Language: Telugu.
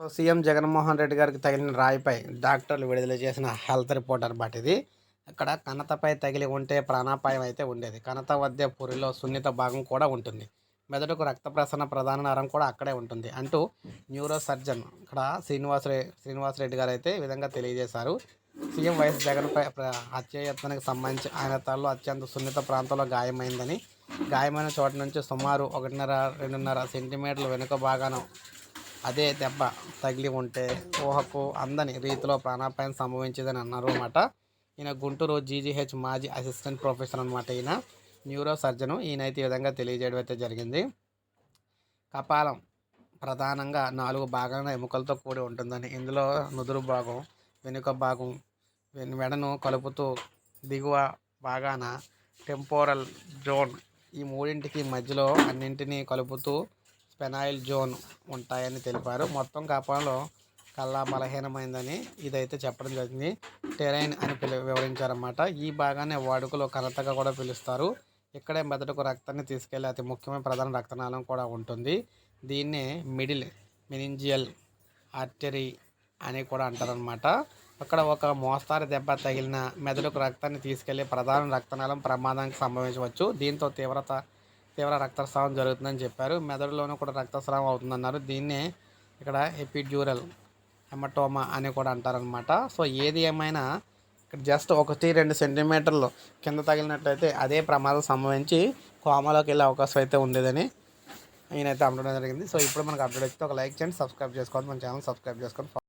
సీఎం జగన్మోహన్ రెడ్డి గారికి తగిలిన రాయిపై డాక్టర్లు విడుదల చేసిన హెల్త్ రిపోర్ట్ అనమాట ఇది అక్కడ కణతపై తగిలి ఉంటే ప్రాణాపాయం అయితే ఉండేది. కణత వద్ద పురిలో సున్నిత భాగం కూడా ఉంటుంది. మెదడుకు రక్త ప్రసరణ ప్రధాన నరం కూడా అక్కడే ఉంటుంది అంటూ న్యూరో సర్జన్ ఇక్కడ శ్రీనివాస్ రె శ్రీనివాస్ రెడ్డి గారు అయితే ఈ విధంగా తెలియజేశారు. సీఎం వైఎస్ జగన్పై ప్ర- సంబంధించి ఆయన తలలో అత్యంత సున్నిత ప్రాంతంలో గాయమైందని గాయమైన చోట నుంచి సుమారు ఒకటిన్నర రెండున్నర సెంటీమీటర్ల వెనుక భాగాన అదే దెబ్బ తగిలి ఉంటే ఊహకు అందని రీతిలో ప్రాణాపాయం సంభవించిందని అన్నారు అన్నమాట ఈయన గుంటూరు జీజీహెచ్ మాజీ అసిస్టెంట్ ప్రొఫెసర్ అనమాట ఈయన. న్యూరో సర్జను ఈయన అయితే ఈ విధంగా తెలియజేయడం అయితే జరిగింది. కపాలం ప్రధానంగా నాలుగు భాగాల ఎముకలతో కూడి ఉంటుందని ఇందులో నుదురు భాగం వెనుక భాగం వెడను కలుపుతూ దిగువ భాగాన టెంపోరల్ జోన్ ఈ మూడింటికి మధ్యలో అన్నింటినీ కలుపుతూ పెనాయిల్ జోన్ ఉంటాయని తెలిపారు. మొత్తం కాపాలో కల్లా బలహీనమైందని ఇదైతే చెప్పడం జరిగింది. టెరైన్ అని పిలు వివరించారన్నమాట. ఈ భాగాన్ని వాడుకలో కనతగా కూడా పిలుస్తారు. ఇక్కడే మెదడుకు రక్తాన్ని తీసుకెళ్ళే అతి ముఖ్యమైన ప్రధాన రక్తనాళం కూడా ఉంటుంది. దీన్నే మిడిల్ మినింజియల్ ఆర్టరీ అని కూడా అంటారనమాట అక్కడ ఒక మోస్తారు దెబ్బ తగిలిన మెదడుకు రక్తాన్ని తీసుకెళ్ళే ప్రధాన రక్తనాళం ప్రమాదానికి సంభవించవచ్చు. దీంతో తీవ్రత తీవ్ర రక్తస్రావం జరుగుతుందని చెప్పారు. మెదడులోనూ కూడా రక్తస్రావం అవుతుందన్నారు. దీన్నే ఇక్కడ ఎపిడ్యూరల్ హెమటోమా అని కూడా అంటారనమాట సో ఏది ఏమైనా ఇక్కడ జస్ట్ ఒకటి రెండు సెంటీమీటర్లు కింద తగిలినట్లయితే అదే ప్రమాదం సంభవించి కోమలోకి వెళ్ళే అవకాశం అయితే ఉండేదని ఈయనైతే అమ్మడం జరిగింది. సో ఇప్పుడు మనకు అప్డేట్ అయితే ఒక లైక్ చేయండి సబ్స్క్రైబ్ చేసుకోండి మన ఛానల్ సబ్స్క్రైబ్ చేసుకోండి